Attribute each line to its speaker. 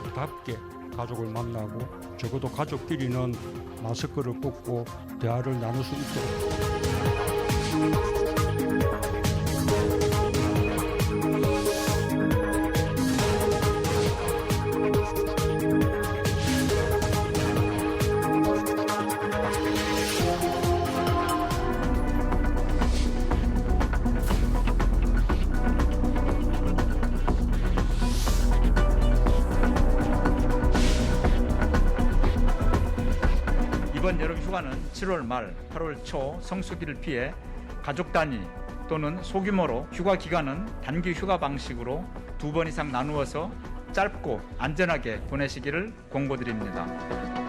Speaker 1: 반갑게 가족을 만나고 적어도 가족끼리는 마스크를 벗고 대화를 나눌 수 있도록
Speaker 2: 이번 여름 휴가는 7월 말, 8월 초 성수기를 피해 가족 단위 또는 소규모로 휴가 기간은 단기 휴가 방식으로 두 번 이상 나누어서 짧고 안전하게 보내시기를 공고드립니다.